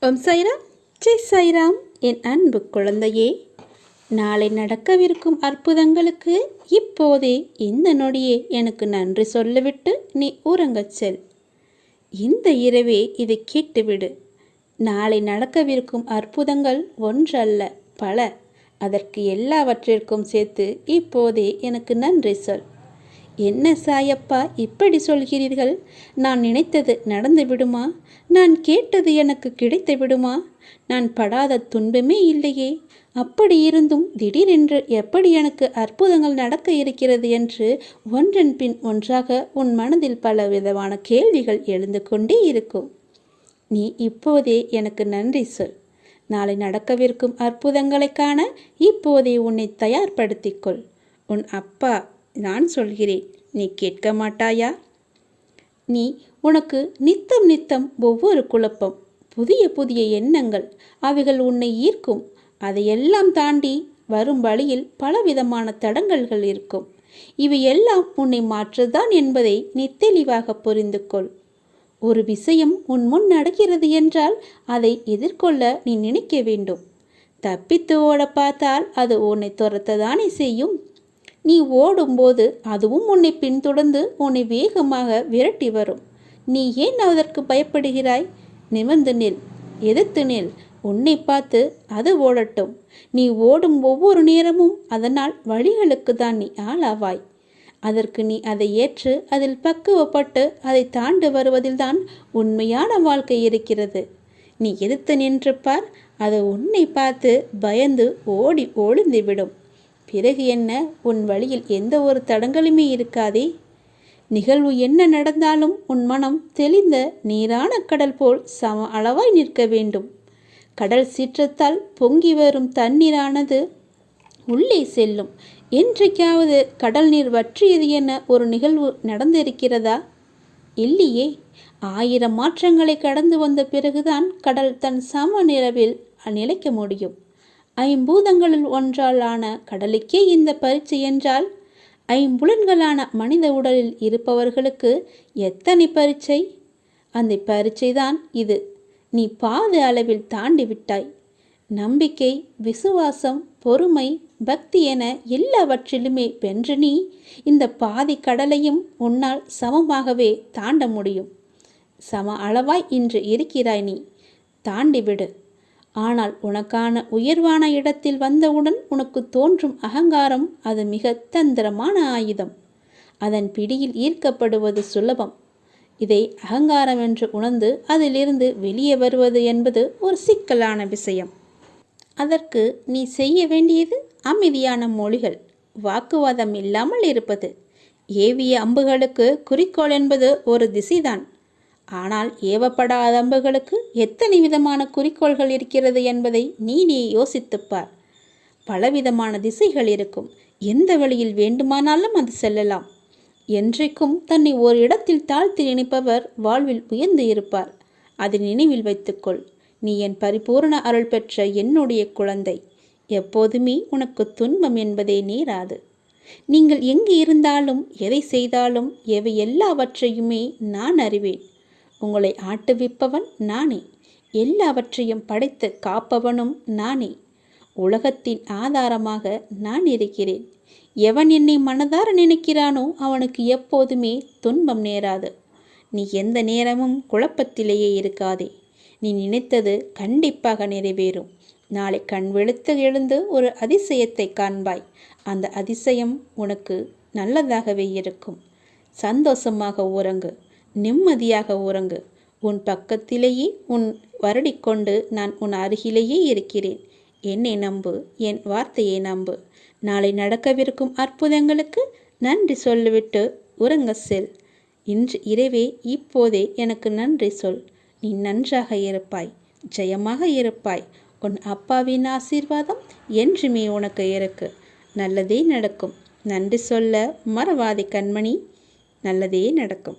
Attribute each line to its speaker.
Speaker 1: ஓம் சாய்ராம். ஜெய் சாய்ராம். என் அன்பு குழந்தையே நாளை நடக்கவிருக்கும் அற்புதங்களுக்கு இப்போதே இந்த நொடியே எனக்கு நன்றி சொல்லிவிட்டு நீ உறங்கச் செல். இந்த இரவே இதை கேட்டுவிடு. நாளை நடக்கவிருக்கும் அற்புதங்கள் ஒன்றல்ல பல. அதற்கு எல்லாவற்றிற்கும் சேர்த்து இப்போதே எனக்கு நன்றி சொல். என்ன சாயப்பா இப்படி சொல்கிறீர்கள்? நான் நினைத்தது நடந்து விடுமா? நான் கேட்டது எனக்கு கிடைத்து விடுமா? நான் படாத துன்பமே இல்லையே. அப்படி இருந்தும் திடீரென்று எப்படி எனக்கு அற்புதங்கள் நடக்க இருக்கிறது என்று ஒன்றன் பின் ஒன்றாக உன் மனதில் பல விதமான கேள்விகள் எழுந்து கொண்டே இருக்கும். நீ இப்போதே எனக்கு நன்றி சொல். நாளை நடக்கவிருக்கும் அற்புதங்களை காண இப்போதே உன்னை தயார்படுத்திக்கொள் உன் அப்பா நான் சொல்கிறேன். நீ கேட்க மாட்டாயா? நீ உனக்கு நித்தம் நித்தம் ஒவ்வொரு குழப்பம் புதிய புதிய எண்ணங்கள் அவைகள் உன்னை ஈர்க்கும். அதையெல்லாம் தாண்டி வரும் வழியில் பலவிதமான தடங்கல்கள் இருக்கும். இவை எல்லாம் உன்னை மாற்றுதான் என்பதை நீ தெளிவாக புரிந்து கொள் ஒரு விஷயம் உன் முன் நடக்கிறது என்றால் அதை எதிர்கொள்ள நீ நினைக்க வேண்டும். தப்பித்து ஓட பார்த்தால் அது உன்னை துரத்ததானே செய்யும். நீ ஓடும்போது அதுவும் உன்னை பின்தொடர்ந்து உன்னை வேகமாக விரட்டி வரும். நீ ஏன் அதற்கு பயப்படுகிறாய்? நிமிர்ந்து நில். எதிர்த்து நில். உன்னை பார்த்து அது ஓடட்டும். நீ ஓடும் ஒவ்வொரு நேரமும் அதனால் வழிகளுக்கு தான் நீ ஆளாவாய். அதற்கு நீ அதை ஏற்று அதில் பக்குவப்பட்டு அதை தாண்டு வருவதில்தான் உண்மையான வாழ்க்கை இருக்கிறது. நீ எதிர்த்து நின்று பார். அது உன்னை பார்த்து பயந்து ஓடி ஒளிந்து விடும். பிறகு என்ன? உன் வழியில் எந்த ஒரு தடங்களுமே இருக்காதே. நிகழ்வு என்ன நடந்தாலும் உன் மனம் தெளிந்த நீரான கடல் போல் சம அளவாய் நிற்க வேண்டும். கடல் சீற்றத்தால் பொங்கி வரும் தண்ணீரானது உள்ளே செல்லும். என்றைக்காவது கடல் நீர் வற்றியது என ஒரு நிகழ்வு நடந்திருக்கிறதா? இல்லையே. ஆயிரம் மாற்றங்களை கடந்து வந்த பிறகுதான் கடல் தன் சம நிலவில் நிலைக்க முடியும். ஐம்பூதங்களில் ஒன்றாலான கடலுக்கே இந்த பரீட்சை என்றால் ஐம்புலன்களான மனித உடலில் இருப்பவர்களுக்கு எத்தனை பரீட்சை? அந்த பரீட்சை தான் இது. நீ பாத அளவில் தாண்டி விட்டாய். நம்பிக்கை விசுவாசம் பொறுமை பக்தி என எல்லாவற்றிலுமே வென்று நீ இந்த பாதி கடலையும் உன்னால் சமமாகவே தாண்ட முடியும். சம அளவாய் இன்று இருக்கிறாய் நீ. தாண்டிவிடு ஆனால் உனக்கான உயர்வான இடத்தில் வந்தவுடன் உனக்கு தோன்றும் அகங்காரம் அது மிக தந்திரமான ஆயுதம். அதன் பிடியில் ஈர்க்கப்படுவது சுலபம். இதை அகங்காரம் என்று உணர்ந்து அதிலிருந்து வெளியே வருவது என்பது ஒரு சிக்கலான விஷயம். அதற்கு நீ செய்ய வேண்டியது அமைதியான மொழிகள் வாக்குவாதம் இல்லாமல் இருப்பது. ஏவிய அம்புகளுக்கு குறிக்கோள் என்பது ஒரு திசைதான். ஆனால் ஏவப்படாத அம்புகளுக்கு எத்தனை விதமான குறிக்கோள்கள் இருக்கிறது என்பதை நீ நீ யோசித்துப்பார். பலவிதமான திசைகள் இருக்கும். எந்த வழியில் வேண்டுமானாலும் அது செல்லலாம். என்றைக்கும் தன்னை ஒரு இடத்தில் தாழ்த்தி நினைப்பவர் வாழ்வில் உயர்ந்து இருப்பார். அதை நினைவில் வைத்துக்கொள். நீ என் பரிபூர்ண அருள் பெற்ற என்னுடைய குழந்தை. எப்போதுமே உனக்கு துன்பம் என்பதே நேராது. நீங்கள் எங்கு இருந்தாலும் எதை செய்தாலும் எவை எல்லாவற்றையுமே நான் அறிவேன். உங்களை ஆட்டுவிப்பவன் நானே. எல்லாவற்றையும் படைத்து காப்பவனும் நானே. உலகத்தின் ஆதாரமாக நான் இருக்கிறேன். எவன் என்னை மனதார நினைக்கிறானோ அவனுக்கு எப்போதுமே துன்பம் நேராது. நீ எந்த நேரமும் குழப்பத்திலேயே இருக்காதே. நீ நினைத்தது கண்டிப்பாக நிறைவேறும். நாளை கண் வெளுத்து எழுந்து ஒரு அதிசயத்தை காண்பாய். அந்த அதிசயம் உனக்கு நல்லதாகவே இருக்கும். சந்தோஷமாக உறங்கு. நிம்மதியாக உறங்கு. உன் பக்கத்திலேயே உன் வருடிக்கொண்டு நான் உன் அருகிலேயே இருக்கிறேன். என்னை நம்பு என் வார்த்தையை நம்பு. நாளை நடக்கவிருக்கும் அற்புதங்களுக்கு நன்றி சொல்லிவிட்டு உறங்க செல். இன்று இரவே இப்போதே எனக்கு நன்றி சொல். நீ நன்றாக இருப்பாய் ஜெயமாக இருப்பாய். உன் அப்பாவின் ஆசீர்வாதம் என்றுமே உனக்கு இருக்கு. நல்லதே நடக்கும். நன்றி சொல்ல மறவாதி கண்மணி. நல்லதே நடக்கும்.